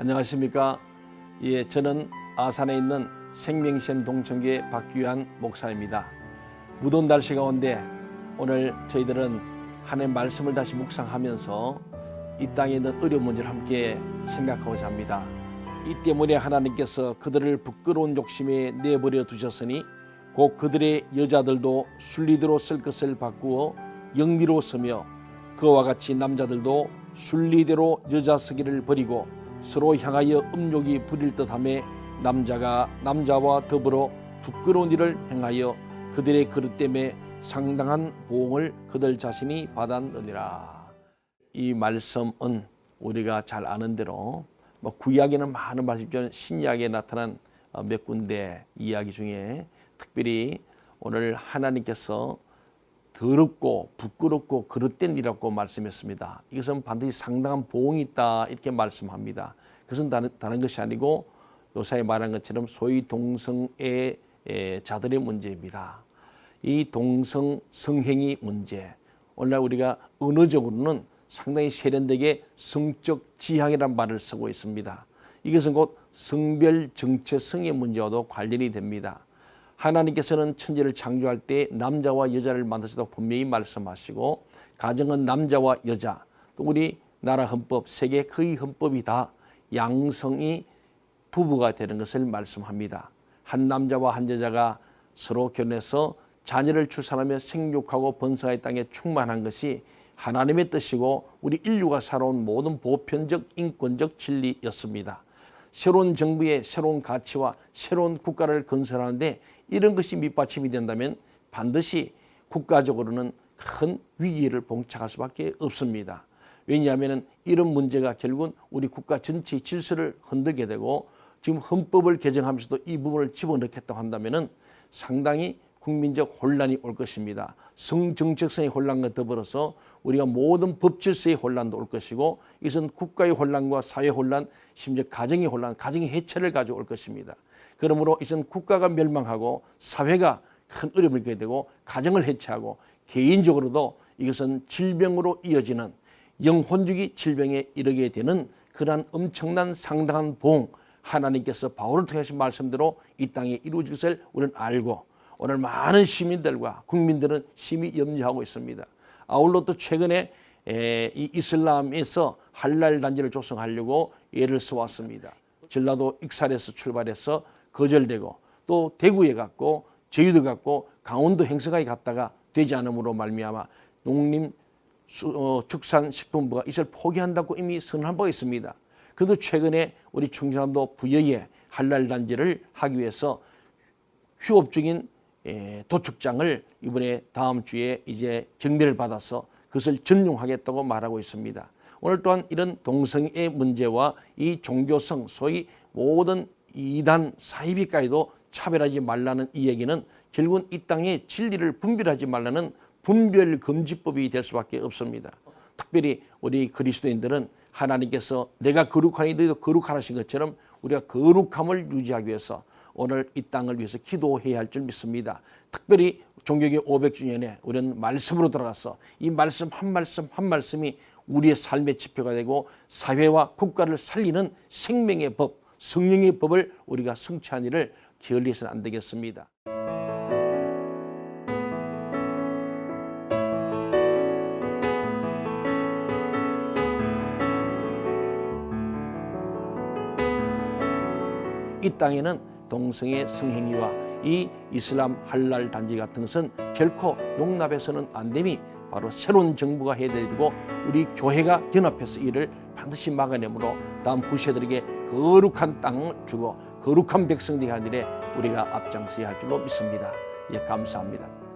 안녕하십니까? 예, 저는 아산에 있는 생명샘 동천교회 박규환 목사입니다. 무더운 날씨 가운데 오늘 저희들은 하나님 말씀을 다시 묵상하면서 이 땅에 있는 어려운 문제를 함께 생각하고자 합니다. 이 때문에 하나님께서 그들을 부끄러운 욕심에 내버려 두셨으니 곧 그들의 여자들도 순리대로 쓸 것을 바꾸어 영리로 쓰며 그와 같이 남자들도 순리대로 여자 쓰기를 버리고 서로 향하여 음욕이 부릴 듯함에 남자가 남자와 더불어 부끄러운 일을 행하여 그들의 그릇 때문에 상당한 보응을 그들 자신이 받았느니라. 이 말씀은 우리가 잘 아는 대로 뭐 구약에는 많은 말씀이지만 신약에 나타난 어, 몇 군데 이야기 중에 특별히 오늘 하나님께서 더럽고 부끄럽고 그릇된 일이라고 말씀했습니다. 이것은 반드시 상당한 보응이 있다 이렇게 말씀합니다. 그것은 다른, 다른 것이 아니고 요사에 말한 것처럼 소위 동성애 에, 자들의 문제입니다. 이 동성 성행위 문제 오늘날 우리가 언어적으로는 상당히 세련되게 성적 지향이라는 말을 쓰고 있습니다. 이것은 곧 성별 정체성의 문제와도 관련이 됩니다. 하나님께서는 천지를 창조할 때 남자와 여자를 만드시다고 분명히 말씀하시고 가정은 남자와 여자 또 우리 나라 헌법 세계 거의 헌법이 다 양성이 부부가 되는 것을 말씀합니다. 한 남자와 한 여자가 서로 결혼해서 자녀를 출산하며 생육하고 번성의 땅에 충만한 것이 하나님의 뜻이고 우리 인류가 살아온 모든 보편적 인권적 진리였습니다. 새로운 정부의 새로운 가치와 새로운 국가를 건설하는데 이런 것이 밑받침이 된다면 반드시 국가적으로는 큰 위기를 봉착할 수밖에 없습니다. 왜냐하면 이런 문제가 결국은 우리 국가 전체의 질서를 흔들게 되고 지금 헌법을 개정하면서도 이 부분을 집어넣겠다고 한다면 상당히 국민적 혼란이 올 것입니다. 성정책성의 혼란과 더불어서 우리가 모든 법 질서의 혼란도 올 것이고 이것은 국가의 혼란과 사회 혼란, 심지어 가정의 혼란, 가정의 해체를 가져올 것입니다. 그러므로 이것은 국가가 멸망하고 사회가 큰 어려움을 겪게 되고 가정을 해체하고 개인적으로도 이것은 질병으로 이어지는 영혼주기 질병에 이르게 되는 그러한 엄청난 상당한 보응 하나님께서 바울을 통해서 말씀대로 이 땅에 이루어질 것을 우리는 알고 오늘 많은 시민들과 국민들은 심히 염려하고 있습니다. 아울러 또 최근에 이 이슬람에서 할랄 단지를 조성하려고 예를 써왔습니다. 전라도 익산에서 출발해서 거절되고 또 대구에 갔고 제주도 갔고 강원도 행성까지 갔다가 되지 않음으로 말미암아 농림 어, 축산식품부가 이것을 포기한다고 이미 선언한 바가 있습니다. 그래도 최근에 우리 충청남도 부여에 할랄 단지를 하기 위해서 휴업 중인 도축장을 이번에 다음 주에 이제 경매를 받아서 그것을 전용하겠다고 말하고 있습니다. 오늘 또한 이런 동성애 문제와 이 종교성 소위 모든 이단 사이비까지도 차별하지 말라는 이 얘기는 결국은 이 땅에 진리를 분별하지 말라는 분별금지법이 될 수밖에 없습니다. 특별히 우리 그리스도인들은 하나님께서 내가 거룩하니 너희도 거룩하신 것처럼 우리가 거룩함을 유지하기 위해서 오늘 이 땅을 위해서 기도해야 할 줄 믿습니다. 특별히 종교계 500주년에 우리는 말씀으로 들어가서 이 말씀 한 말씀 한 말씀이 우리의 삶의 지표가 되고 사회와 국가를 살리는 생명의 법, 성령의 법을 우리가 성취한 일을 게을리해서는 안 되겠습니다. 이 땅에는 동성애 성행위와 이 이슬람 할랄 단지 같은 것은 결코 용납해서는 안 됨이 바로 새로운 정부가 해야 되고 우리 교회가 연합해서 이를 반드시 막아내므로 다음 후세들에게 거룩한 땅을 주고 거룩한 백성들이 하는 일에 우리가 앞장서야 할 줄로 믿습니다. 예, 감사합니다.